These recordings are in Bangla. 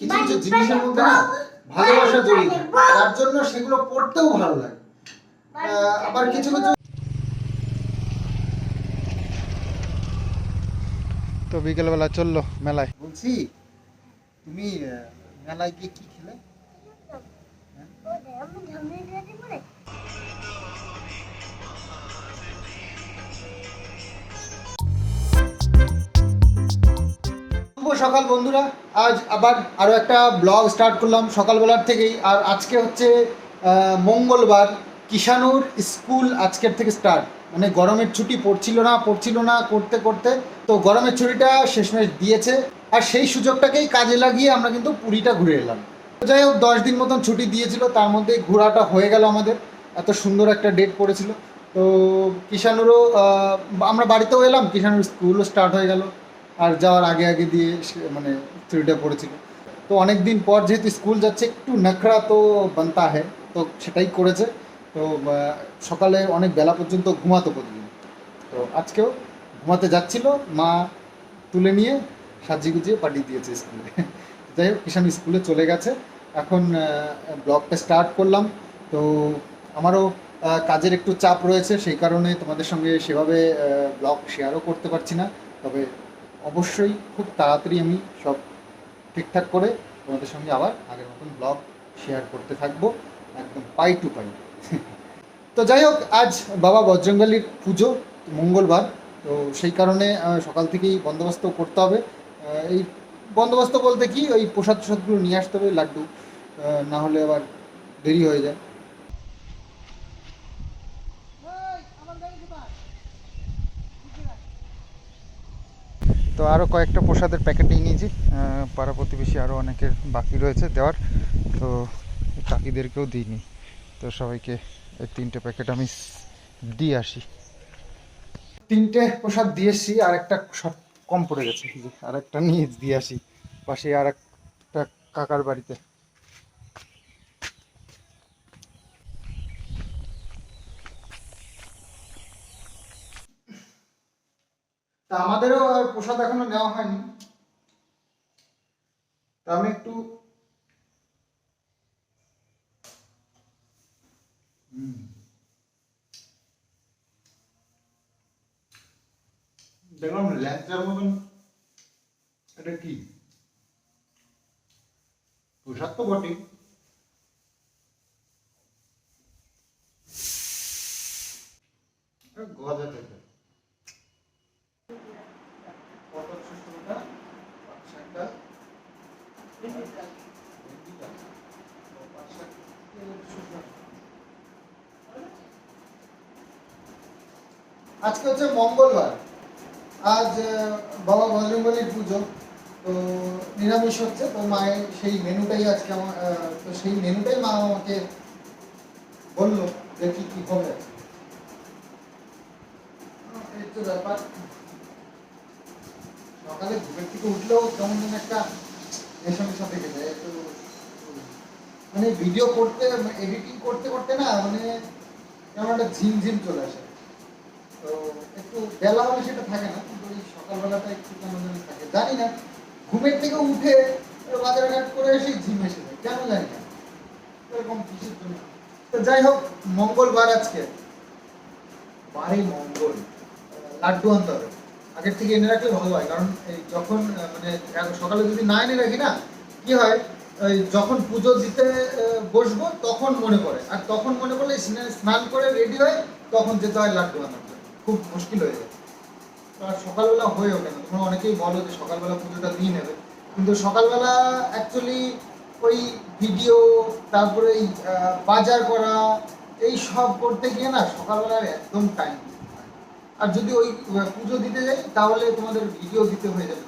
কিছু কিছু জিনিসের মধ্যে না ভালোবাসা জড়িয়ে থাকে। তার জন্য সেগুলো পড়তেও ভালো লাগে। আবার কিছু কিছু তো বিকেলবেলা চলল মেলায়। বলছি তুমি আহ, মেলায় গিয়ে কি খেলে? সকাল বন্ধুরা, আজ আবার আরও একটা ব্লগ স্টার্ট করলাম সকালবেলার থেকেই। আর আজকে হচ্ছে মঙ্গলবার কিষানুর স্কুল আজকের থেকে স্টার্ট মানে গরমের ছুটি পড়ছিল না পড়ছিল না করতে করতে। তো গরমের ছুটিটা শেষমেশ দিয়েছে। আর সেই সুযোগটাকেই কাজে লাগিয়ে আমরা কিন্তু পুরীটা ঘুরে এলাম। যাই হোক, দশ দিন মতন ছুটি দিয়েছিল, তার মধ্যে ঘোরাটা হয়ে গেল আমাদের। এত সুন্দর একটা ডেট পড়েছিল। তো কিষানুরও আমরা বাড়িতেও এলাম কিষানুর স্কুলও স্টার্ট হয়ে গেল। আর যাওয়ার আগে আগে দিয়ে মানে ছুটিটা পড়েছিল। তো অনেক দিন পর যেহেতু স্কুল যাচ্ছে, একটু নখরা তো বানতা হয় তো সেটাই করেছে। তো সকালে অনেক বেলা পর্যন্ত ঘুমাতো প্রতিদিন। তো আজকেও ঘুমাতে যাচ্ছিল, মা তুলে নিয়ে সাজিয়ে গুজিয়ে পাঠিয়ে দিয়েছে স্কুলে। যাই হোক কিষান স্কুলে চলে গেছে। এখন ব্লগটা স্টার্ট করলাম। তো আমারও কাজের একটু চাপ রয়েছে, সেই কারণে তোমাদের সঙ্গে সেভাবে ব্লগ শেয়ারও করতে পারছি না। তবে অবশ্যই খুব তাড়াতাড়ি আমি সব ঠিকঠাক করে তোমাদের সঙ্গে আবার আগের মতন ব্লগ শেয়ার করতে থাকব। একদম পাই টু পাই। তো যাই হোক, আজ বাবা বজরঙ্গালির পুজো মঙ্গলবার। তো সেই কারণে সকাল থেকেই বন্দোবস্ত করতে হবে। এই বন্দোবস্ত বলতে কি, ওই প্রসাদ প্রসাদগুলো নিয়ে আসতে হবে, লাড্ডু। না হলে আবার দেরি হয়ে যায়। তো আরও কয়েকটা প্রসাদের প্যাকেট নিয়ে নিয়েছি পাড়া প্রতিবেশী আরও অনেকের বাকি রয়েছে দেওয়ার। তো কাকিদেরকেও দিইনি। তো সবাইকে এই তিনটে প্যাকেট আমি দিয়ে আসি। তিনটে প্রসাদ দিয়ে এসছি আর একটা সব কম পড়ে গেছে। আর একটা নিয়ে দিয়ে আসি। পাশে আর একটা কাকার বাড়িতে। তা আমাদেরও আর প্রসাদ এখনও নেওয়া হয়নি। তা আমি একটু দেখলাম ল্যাংচার মতন। এটা কি? প্রসাদ তো বটেই এটা গজা থেকে পটল শুষ্কটা পাট শাকটা পাট শাক শুষ্কা আজকে হচ্ছে মঙ্গলবার আজ আহ, বাবা বজরঙ্গলির পুজো তো নিরামিষ হচ্ছে, তো মায়ের সেই মেনুটাই আজকে আমার তো সেই মেনুটাই মা আমাকে বলল যে কি কি হবে। তো ব্যাপার। সকালে ঘুমের থেকে উঠলেও কেমন যেন একটা থেকে যায় মানে ভিডিও করতে এডিটিং করতে করতে না মানে কেমন একটা ঝিমঝিম চলে আসে। তো একটু বেলা হলে সেটা থাকে না, কিন্তু ওই সকালবেলাটা একটু কেমন যেন থাকে। জানি না। ঘুমের থেকে উঠে বাজারঘাট করে এসে ঝিম এসে কেন জানি না? এরকম কিসের জন্য? তো যাই হোক, মঙ্গলবার আজকে। বারে মঙ্গল। লাড্ডু আনতে হবে। আগের থেকে এনে রাখলে ভালো হয়, কারণ এই যখন মানে সকালে যদি না এনে রাখি না, কি হয়? ওই যখন পুজো দিতে বসবো, তখন মনে পড়ে। আর তখন মনে পড়লে স্নান করে রেডি হয়ে তখন যেতে হয় লাড্ডু আনাতে খুব মুশকিল হয়ে যায়। আর সকালবেলা হয়ে ওঠে তোমরা অনেকেই বলো যে সকালবেলা পুজোটা দিয়ে নেবে। কিন্তু সকালবেলা অ্যাকচুয়ালি ওই ভিডিও তারপরে এই বাজার করা, এই সব করতে গিয়ে না সকালবেলার একদম টাইম আর যদি ওই পুজো দিতে যাই, তাহলে তোমাদের ভিডিও দিতে হয়ে যাবে।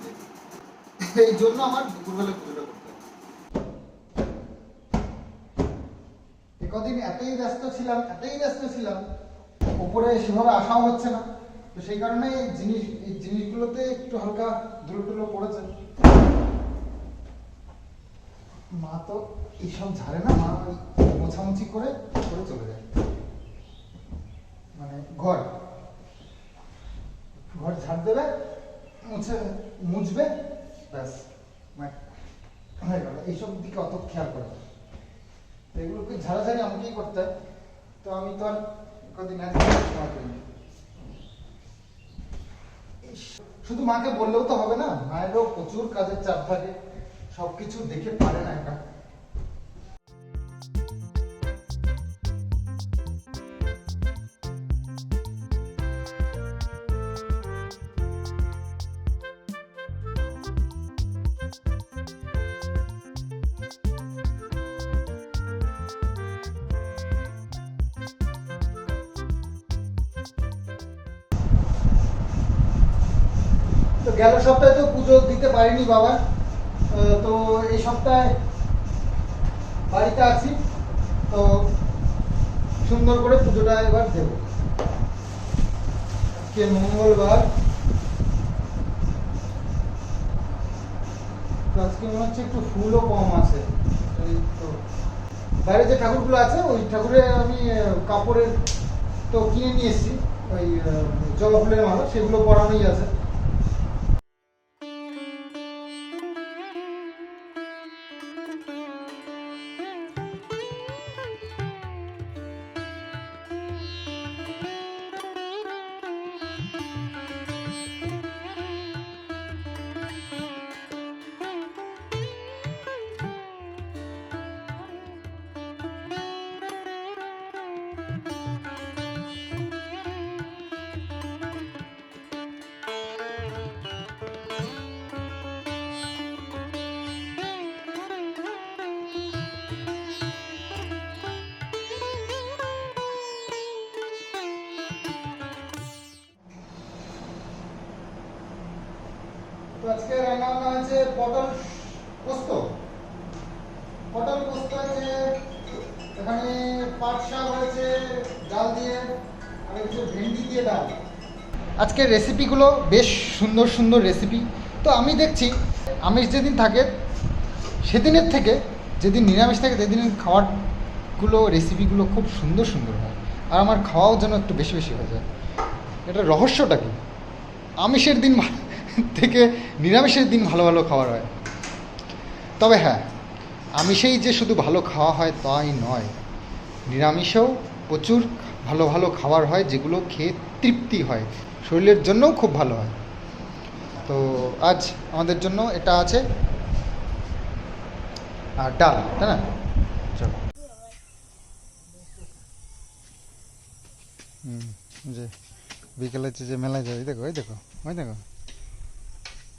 এই জন্য আমার দুপুরবেলা পুজোটা করতে এ কদিন এতই ব্যস্ত ছিলাম, এতই ব্যস্ত ছিলাম। উপরে সেভাবে আসাও হচ্ছে না। তো সেই কারণে এই জিনিস, এই জিনিসগুলোতে একটু হালকা ধুলো টুলো পড়েছে মা তো এইসব ঝাড়ে না, মা ওই মোছামুছি করে করে চলে যায়। মানে ঘর। ঘর ঝাড় দেবে, মুছে, মুছবে, ব্যাস। মানে হয়ে গেল। এইসব দিকে অত খেয়াল করে এগুলোকে ঝাড়াঝাড়ি আমাকেই করতে তো আমি তো আর কদিন আগে সময় শুধু মাকে বললেও তো হবে না, মায়েরও প্রচুর কাজের চাপ থাকে, সবকিছু দেখে পারে না একা। তো গেল সপ্তাহে তো পুজো দিতে পারিনি বাবা। তো এই সপ্তাহে বাড়িতে আছি। তো সুন্দর করে পুজোটা এবার দেব। আজকে মঙ্গলবার। আজকে মনে হচ্ছে একটু ফুলও কম আছে। তো। বাইরে যে ঠাকুরগুলো আছে, ওই ঠাকুরের আমি কাপড়ের তো কিনে নিয়ে এসেছি। ওই জবা ফুলের মালা, সেগুলো পরানোই আছে। আজকে রান্না বান্না হয়েছে পটল পোস্ত। পটল পোস্ত আছে, এখানে পাট শাক হয়েছে, ডাল দিয়ে, আর হচ্ছে ভেন্ডি দিয়ে ডাল। আজকের রেসিপিগুলো বেশ সুন্দর সুন্দর রেসিপি। তো আমি দেখছি, আমিষ যেদিন থাকে, সেদিনের থেকে, যেদিন নিরামিষ থাকে, সেদিন খাওয়ারগুলো, রেসিপিগুলো খুব সুন্দর সুন্দর হয়। আর আমার খাওয়াও যেন একটু বেশি বেশি হয়ে যায়। এটা রহস্যটা কি? আমিষের দিন ভা- থেকে নিরামিষের দিন ভালো ভালো খাবার হয়। তবে হ্যাঁ আমিষেই যে শুধু ভালো খাওয়া হয় তাই নয়। নিরামিষেও প্রচুর ভালো ভালো খাবার হয় যেগুলো খেয়ে তৃপ্তি হয়। শরীরের জন্যও খুব ভালো হয়। তো আজ আমাদের জন্য এটা আছে। আর ডাল, তাই না? চলো। হুম, যে বিকেলে যে মেলায় যাবে দেখো ওই দেখো ওই দেখো।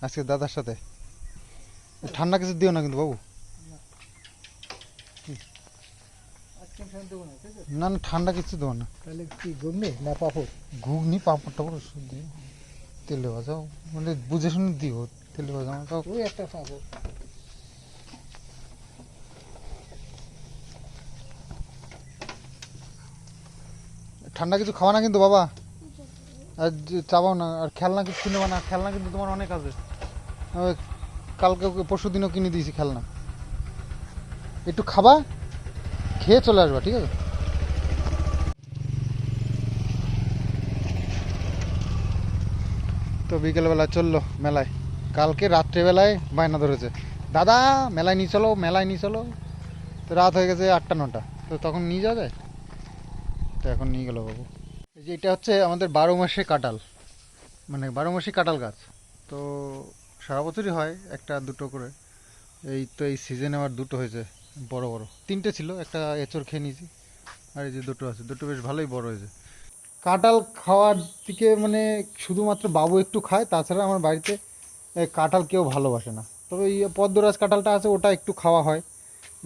আজকে দাদার সাথে। ঠান্ডা কিছু দিও না কিন্তু বাবু। না না ঠান্ডা কিছু দেবো না। তাহলে কি ঘুগনি না পাপড়? ঘুগনি পাঁপড় টাপড় দিও। তেলে ভাজাও মানে বুঝে শুনে দিও তেলে ভাজা আমার কাউ- ওই একটা পাপড়। ঠান্ডা কিছু খাওয়া না কিন্তু বাবা। আর চাবাও না আর খেলনা কিছু কিনবা না খেলনা কিন্তু তোমার অনেক আছে। কালকে পরশু দিনও কিনে দিয়েছি খেলনা। একটু খাবা, খেয়ে চলে আসবা, ঠিক আছে? তো বিকেলবেলা চলল মেলায়। কালকে রাত্রেবেলায় বায়না ধরেছে। দাদা, মেলায় নিয়ে চলো, মেলায় নিয়ে চলো। তো রাত হয়ে গেছে আটটা, নটা। তো তখন নিয়ে যাওয়া যায়? তো এখন নিয়ে গেল বাবু। এই যে এটা হচ্ছে আমাদের বারো মাসে কাঁঠাল। মানে বারো মাসে কাঁঠাল গাছ। তো সারা বছরই হয় একটা, দুটো করে। এই তো এই সিজনে আবার দুটো হয়েছে, বড় বড়। তিনটে ছিল, একটা এঁচড় খেয়ে নিয়েছি, আর এই যে দুটো আছে। দুটো বেশ ভালোই বড় হয়েছে। কাঁঠাল খাওয়ার দিকে মানে শুধুমাত্র বাবু একটু খায়, তাছাড়া আমার বাড়িতে কাঁঠাল কেউ ভালোবাসে না। তবে এই পদ্মরাজ কাঁঠালটা আছে, ওটা একটু খাওয়া হয়।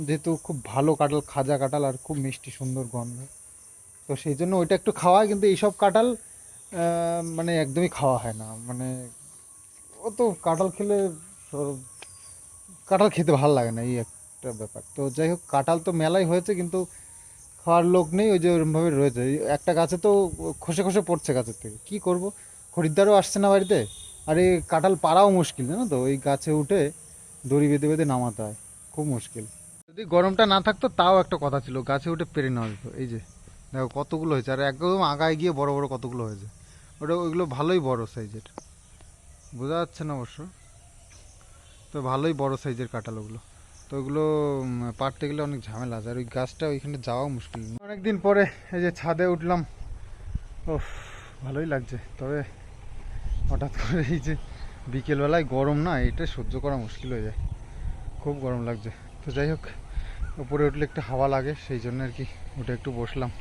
যেহেতু খুব ভালো কাঁঠাল, খাজা কাঁঠাল, আর খুব মিষ্টি, সুন্দর গন্ধ। তো সেই জন্য ওইটা একটু খাওয়া হয়, কিন্তু এইসব কাঁঠাল মানে একদমই খাওয়া হয় না। মানে ও তো কাঁঠাল খেলে কাঁঠাল খেতে ভালো লাগে না, এই একটা ব্যাপার। তো যাই হোক, কাঁঠাল তো মেলাই হয়েছে, কিন্তু খাওয়ার লোক নেই, ওই যে ওরমভাবে রয়েছে। একটা গাছে তো খসে খসে পড়ছে গাছের থেকে। কী করব? খরিদ্দারও আসছে না বাড়িতে। আর এই কাঁঠাল পাড়াও মুশকিল, জানো তো? ওই গাছে উঠে দড়ি বেঁধে বেঁধে নামাতে হয়। খুব মুশকিল। যদি গরমটা না থাকতো, তাও একটা কথা ছিল, গাছে উঠে পেরে নেওয়া যেত। এই যে, দেখো কতগুলো হয়েছে। আর একদম আগায় গিয়ে বড় বড় কতগুলো হয়েছে। ওটা ওইগুলো ভালোই বড় সাইজের বোঝা যাচ্ছে না অবশ্য। তো ভালোই বড় সাইজের কাঁঠাল ওগুলো তো ওগুলো পাড়তে গেলে অনেক ঝামেলা আছে। আর ওই গাছটা ওইখানে যাওয়া মুশকিল। অনেকদিন পরে এই যে ছাদে উঠলাম ও ভালোই লাগছে। তবে হঠাৎ করে এই যে বিকেলবেলায় গরম না, এটা সহ্য করা মুশকিল হয়ে যায়। খুব গরম লাগছে। তো যাই হোক, উপরে উঠলে একটু হাওয়া লাগে, সেই জন্য আর কি, উঠে একটু বসলাম।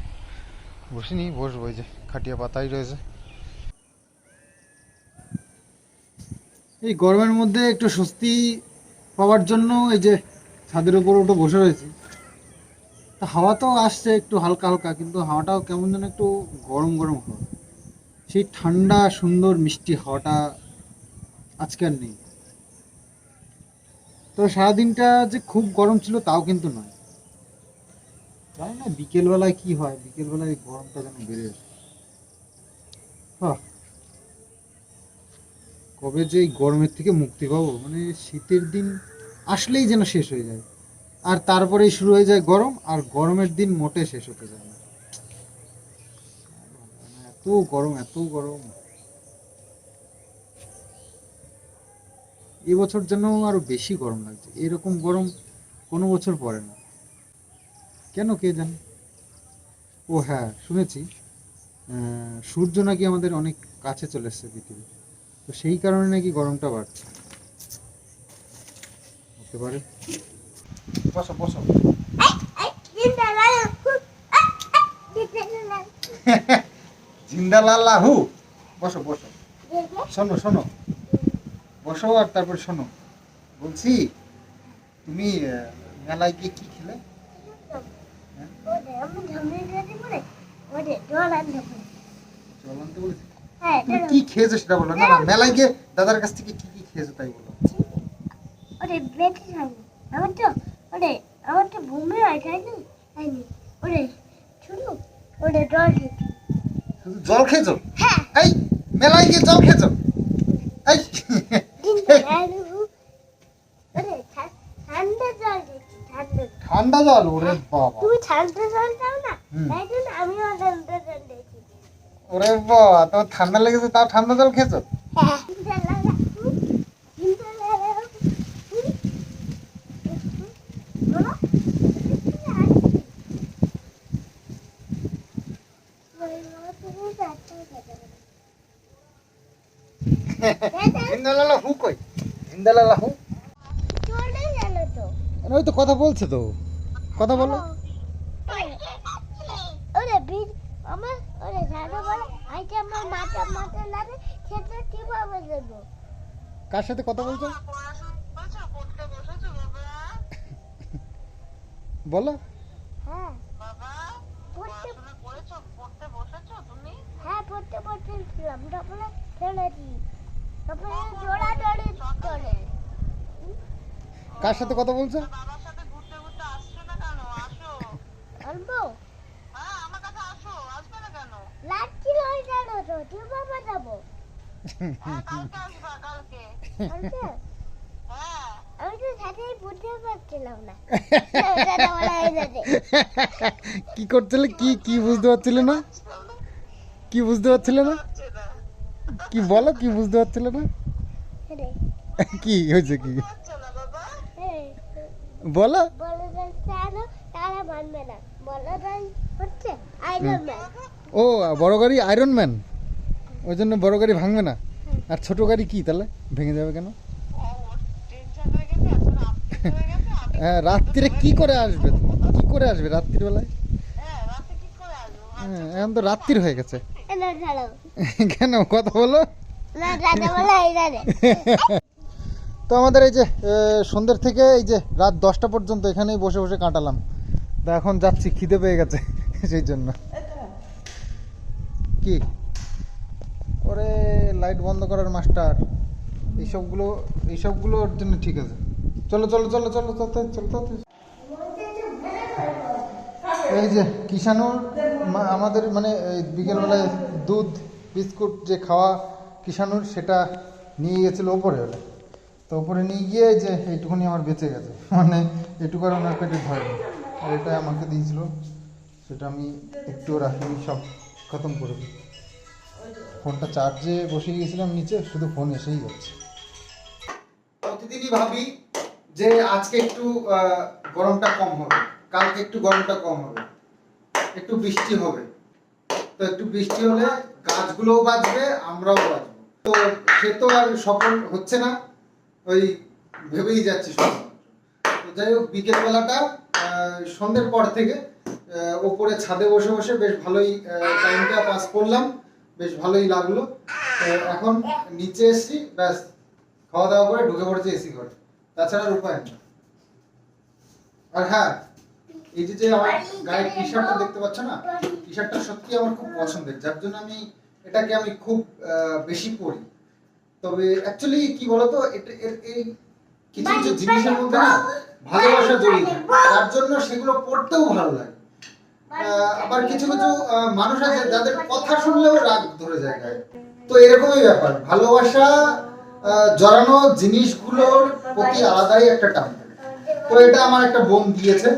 বসিনি, বসবো এই যে, খাটিয়া পাতাই রয়েছে। এই গরমের মধ্যে একটু স্বস্তি পাওয়ার জন্য এই যে ছাদের উপর ওটা বসে রয়েছে। তা হাওয়া তো আসছে একটু হালকা হালকা, কিন্তু হাওয়াটাও কেমন যেন একটু গরম গরম হাওয়া। সেই ঠান্ডা, সুন্দর, মিষ্টি হাওয়াটা আজকে আর নেই। তো সারাদিনটা যে খুব গরম ছিল তাও কিন্তু নয়। জানি না বিকেলবেলায় কি হয়, বিকেলবেলায় গরমটা যেন বেড়ে আসে। হ্যাঁ কবে যে এই গরমের থেকে মুক্তি পাবো? মানে শীতের দিন আসলেই যেন শেষ হয়ে যায়। আর তারপরেই শুরু হয়ে যায় গরম, আর গরমের দিন মোটে শেষ হতে যায় না। এত গরম এত গরম। এবছর যেন আরও বেশি গরম লাগছে। এরকম গরম কোনো বছর পড়ে না। কেন কে জানে? ও হ্যাঁ শুনেছি। সূর্য নাকি আমাদের অনেক কাছে চলে এসছে পৃথিবী তো সেই কারণে নাকি গরমটা বাড়ছে। হতে পারে। বসো বসো। জিন্দালাল্লাহু বসো বসো। শোনো শোনো। বসো আর তারপর শোনো। বলছি তুমি মেলায় গিয়ে কি খেলে? জল আনতে বলেছি? তুমি কি খেয়েছো সেটা বলো না। না মেলায় গিয়ে দাদার কাছ থেকে কি কি খেয়েছো তাই বলো। ওরে আমার তো ওরে আমার তো ভূমি হয় তাই না? ওরে শুনো ওরে জল খেয়েছো? হ্যাঁ। এই মেলায় গিয়ে জল খেয়েছো? এই। ঠান্ডা জল ওরে বাবা। তুমি ঠান্ডা জল খাও না হুম। তাই জন্য আমিও ঠান্ডা জল দেখি ওরে বাবা ঠান্ডা লেগেছে, তাও ঠান্ডা জল খেয়েছো? তো কথা বলছে তো। কথা বলো। আমার ওরে জানো বলে আইটা আমার মাথা মাথা লাগে সেটা কীভাবে দেবো? কার সাথে কথা বলছো? বলো। হ্যাঁ। পড়তে হ্যাঁ পড়তে পড়তে ছিলাম তারপরে ফেলেছি তারপরে জোড়া জড়ি চলে কার সাথে কথা বলছো? আনব লাচ্ছি আমি তো সাথেই বুঝতে পারছিলাম না কি করছিলে কি কি বুঝতে পারছিলে না কি বুঝতে পারছিলে না কি বলো কি বুঝতে পারছিলে না কি হয়েছে কি বলো ও বড় গাড়ি আয়রন ম্যান ওই জন্য বড় গাড়ি ভাঙবে না। আর ছোট গাড়ি কি তাহলে? ভেঙে যাবে কেন? হ্যাঁ রাত্রিরে কি করে আসবে? কি করে আসবে রাত্রির বেলায় হ্যাঁ এখন তো রাত্রির হয়ে গেছে। কেন? কথা বলো। তো আমাদের এই যে সন্ধ্যের থেকে এই যে রাত দশটা পর্যন্ত এখানেই বসে বসে কাটালাম। তা এখন যাচ্ছি খিদে পেয়ে গেছে সেই জন্য। কি? ওরে লাইট বন্ধ করার মাস্টার এইসবগুলো এইসবগুলো ওর জন্য ঠিক আছে। চলো চলো চলো চলো চলো চলো চলো এই যে কিষানুর আমাদের মানে বিকেলবেলায় দুধ, বিস্কুট যে খাওয়া কিষানুর সেটা নিয়ে গেছিল ওপরে ওটা। তো ওপরে নিয়ে গিয়ে যে এইটুকুনি আমার বেঁচে গেছে। মানে এটুকু আর ওনার পেটে ধরেনি আর এটা আমাকে দিয়েছিল, সেটা আমি একটুও রাখিনি, সব খতম করে দিই ফোনটা চার্জে বসিয়ে গেছিলাম নিচে, শুধু ফোন এসেই যাচ্ছে। প্রতিদিনই ভাবি যে আজকে একটু গরমটা কম হবে। কালকে একটু গরমটা কম হবে। একটু বৃষ্টি হবে। তো একটু বৃষ্টি হলে গাছগুলোও বাঁচবে, আমরাও বাঁচবো। তো সে তো আর সফল হচ্ছে না, ওই ভেবেই যাচ্ছে শুধুমাত্র তো যাই হোক, বিকেলবেলাটা সন্ধ্যের পর থেকে ওপরে ছাদে বসে বসে বেশ ভালোই টাইমটা পাস করলাম। বেশ ভালোই লাগল। এখন নিচে এসছি, ব্যাস খাওয়া দাওয়া করে ঢুকে পড়েছে এসি ঘরে। তাছাড়া উপায় নেই। আর হ্যাঁ এই যে যে আমার গায়ের টি শার্টটা দেখতে পাচ্ছ না টি শার্টটা সত্যি আমার খুব পছন্দের। যার জন্য আমি এটাকে আমি খুব বেশি পরি। তবে অ্যাকচুয়ালি কি বলতো, এটা এই কিছু কিছু জিনিসের মধ্যে না ভালোবাসা জড়িয়ে তার জন্য সেগুলো পড়তেও ভালো লাগে। আবার কিছু কিছু মানুষ আছে যাদের কথা শুনলেও রাগ ধরে যায় তো এরকমই ব্যাপার। ভালোবাসা জড়ানো জিনিসগুলোর প্রতি আলাদাই একটা টান তো এটা আমার একটা বোন দিয়েছে।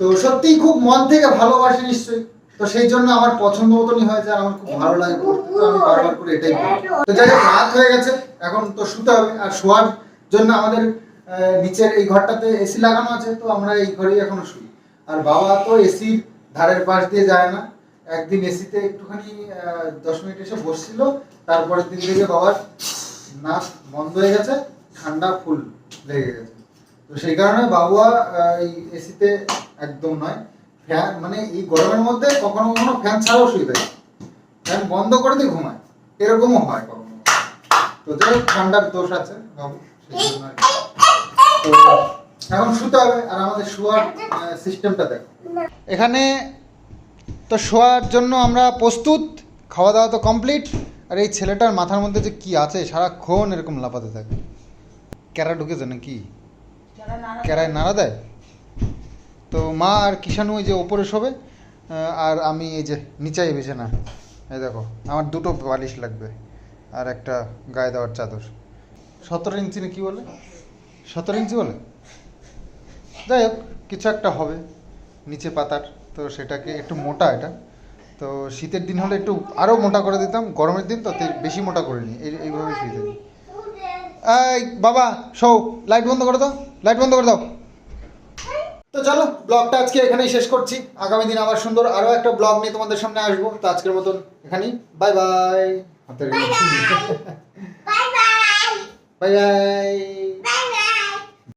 তো সত্যিই খুব মন থেকে ভালোবাসে নিশ্চয়ই। তো সেই জন্য আমার পছন্দ মতনই হয়েছে আমার খুব ভালো লাগে আমি বারবার করে এটাই পড়ি তো যাই হোক, রাত হয়ে গেছে। এখন তো শুতে হবে। আর শোয়ার জন্য আমাদের নিচের এই ঘরটাতে এসি লাগানো আছে। তো আমরা এই ঘরেই এখনও শুই। আর বাবা তো এসির ধারের পাশ দিয়ে যায় না। একদিন এসিতে একটুখানি দশ মিনিট এসে বসছিল। তারপরের দিন থেকে বাবার নাক বন্ধ হয়ে গেছে, ঠান্ডা ফুল লেগে গেছে। তো সেই কারণে বাবুয়া এসিতে একদম নয়। ফ্যান মানে এই গরমের মধ্যে কখনো কখনো ফ্যান ছাড়াও শুয়ে থাকে। ফ্যান বন্ধ করে দিয়ে ঘুমায়। এরকমও হয় কখনো তো যাই ঠান্ডার দোষ আছে বাবু, সেই জন্য। তো এখন শুতে হবে, আর আমাদের শোয়ার সিস্টেমটা দেখো। এখানে তো শোয়ার জন্য আমরা প্রস্তুত খাওয়া দাওয়া তো কমপ্লিট আর এই ছেলেটার মাথার মধ্যে যে কি আছে সারাক্ষণ এরকম লাপাতে থাকে। ক্যারা ঢুকেছে নাকি? ক্যারায় নাড়া দেয়। তো মা আর কিষাণু ওই যে ওপরে শোবে আর আমি এই যে নিচাই বেছে না এই দেখো আমার দুটো বালিশ লাগবে আর একটা গায়ে দেওয়ার চাদর। সতেরো ইঞ্চি না কি বলে? সতেরো ইঞ্চি বলে? যাই হোক কিছু একটা হবে। নিচে পাতার তো সেটাকে একটু মোটা এটা। তো শীতের দিন হলে একটু আরও মোটা করে দিতাম গরমের দিন তো বেশি মোটা করে নিই এই এইভাবে শুয়ে থাকি এই বাবা শো লাইট বন্ধ করে দাও লাইট বন্ধ করে দাও। তো চলো ব্লগটা আজকে এখানেই শেষ করছি। আগামী দিন আবার সুন্দর আরও একটা ব্লগ নিয়ে তোমাদের সামনে আসব। তো আজকের মতন এখানেই বাই বাই। হাতের bye bye. Bye bye. Bye bye.